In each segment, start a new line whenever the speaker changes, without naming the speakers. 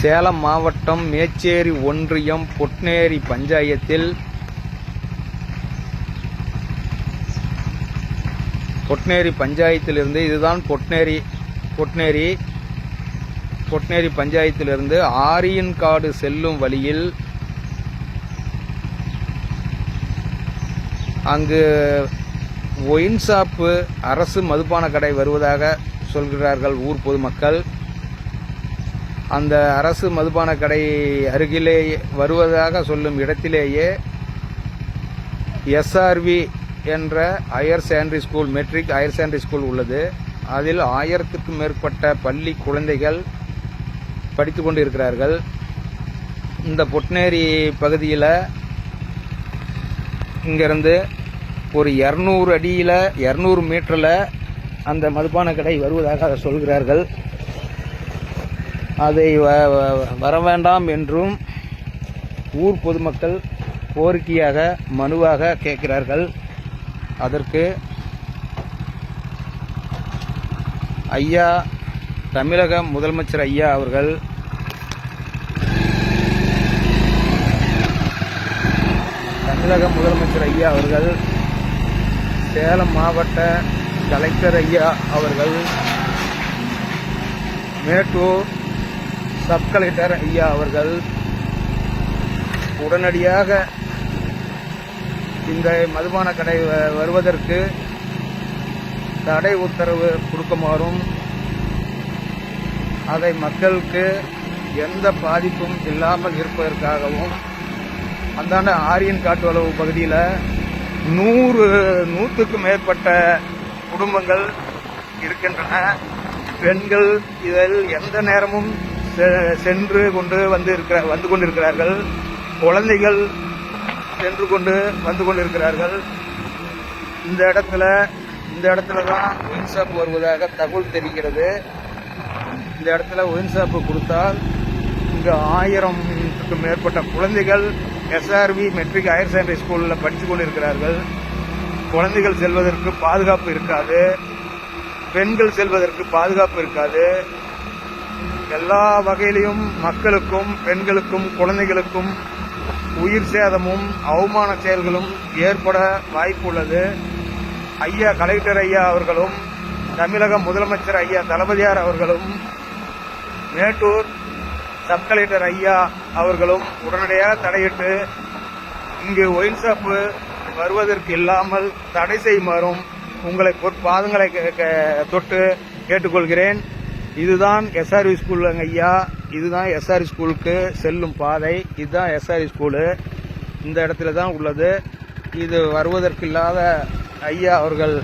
சேலம் மாவட்டம் மேச்சேரி ஒன்றியம் பொட்னேரி பஞ்சாயத்தில் பொட்னேரி பஞ்சாயத்திலிருந்து இதுதான் பொட்னேரி பொட்னேரி பொட்னேரி பஞ்சாயத்திலிருந்து ஆரியன்காடு செல்லும் வழியில் அங்கு ஒயின் ஷாப்பு அரசு மதுபான கடை வருவதாக சொல்கிறார்கள் ஊர் பொதுமக்கள். அந்த அரசு மதுபான கடை அருகிலே வருவதாக சொல்லும் இடத்திலேயே எஸ்ஆர்வி என்ற higher secondary school matric higher secondary school உள்ளது. அதில் ஆயிரத்துக்கும் மேற்பட்ட பள்ளி குழந்தைகள் படித்து கொண்டு இருக்கிறார்கள் இந்த பொட்னேரி பகுதியில் இங்கேருந்து ஒரு இரநூறு அடியில் இரநூறு மீட்டரில் அந்த மதுபான கடை வருவதாக சொல்கிறார்கள். அதை வ- வ- வர வேண்டாம் என்றும் ஊர் பொதுமக்கள் கோரிக்கையாக மனுவாக கேட்கிறார்கள். அதற்கு ஐயா தமிழக முதலமைச்சர் ஐயா அவர்கள் தமிழக முதலமைச்சர் ஐயா அவர்கள் சேலம் மாவட்ட கலெக்டர் ஐயா அவர்கள் மேட்டூர் சப் கலெக்டர் ஐயா அவர்கள் உடனடியாக இந்த மதுபான கடை வ- வருவதற்கு தடை உத்தரவு கொடுக்குமாறும் அதை மக்களுக்கு எந்த பாதிப்பும் இல்லாமல் இருப்பதற்காகவும் அந்தாண்ட ஆரியன் காட்டுவளவு பகுதியில் நூறு நூற்றுக்கும் மேற்பட்ட குடும்பங்கள் இருக்கின்றன. பெண்கள் இதில் எந்த நேரமும் சென்று கொண்டு வந்து இருக்கிற வந்து கொண்டிருக்கிறார்கள். குழந்தைகள் சென்று கொண்டு வந்து கொண்டிருக்கிறார்கள். இந்த இடத்துல இந்த இடத்துல தான் ஒயின்ஷாப் வருவதாக தகவல் தெரிகிறது. இந்த இடத்துல ஒயின் ஷாப்பு கொடுத்தால் இங்கு ஆயிரம்க்கு மேற்பட்ட குழந்தைகள் எஸ்ஆர்வி மெட்ரிக் ஹையர் செகண்டரி ஸ்கூலில் படித்து கொண்டிருக்கிறார்கள். குழந்தைகள் செல்வதற்கு பாதுகாப்பு இருக்காது. பெண்கள் செல்வதற்கு பாதுகாப்பு இருக்காது. எல்லா வகையிலையும் மக்களுக்கும் பெண்களுக்கும் குழந்தைகளுக்கும் உயிர் சேதமும் அவமான செயல்களும் ஏற்பட வாய்ப்புள்ளது. ஐயா கலெக்டர் ஐயா அவர்களும் தமிழக முதலமைச்சர் ஐயா தளபதியார் அவர்களும் மேட்டூர் சப் கலெக்டர் ஐயா அவர்களும் உடனடியாக தடையிட்டு இங்கு ஒயின் ஷாப்பு வருவதற்கு இல்லாமல் தடை செய்யுமாறும் உங்களை பொற்பாதங்களை கே- தொட்டு கேட்டுக்கொள்கிறேன். இதுதான் எஸ்ஆர்வி ஸ்கூலுங்க ஐயா. இதுதான் எஸ்ஆர்வி ஸ்கூலுக்கு செல்லும் பாதை. இதுதான் எஸ்ஆர்வி ஸ்கூலு. இந்த இடத்துல தான் உள்ளது. இது வருவதற்கு இல்லாத ஐயா அவர்கள்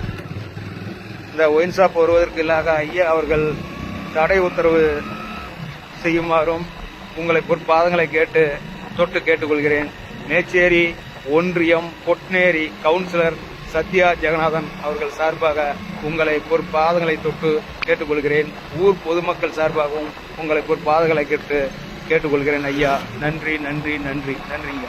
இந்த ஒயின் ஷாப் வருவதற்கு இல்லாத ஐயா அவர்கள் தடை உத்தரவு செய்யுமாறும் உங்களை பொற்பாதங்களை கேட்டு தொட்டு கேட்டுக்கொள்கிறேன். மேச்சேரி ஒன்றியம் பொட்னேரி கவுன்சிலர் சத்யா ஜெகநாதன் அவர்கள் சார்பாக உங்களை பொற்பாதங்களை தொட்டு கேட்டுக்கொள்கிறேன். ஊர் பொதுமக்கள் சார்பாகவும் உங்களை பொற்பாதங்களை கேட்டு கேட்டுக்கொள்கிறேன் ஐயா. நன்றி நன்றி நன்றி நன்றிங்க.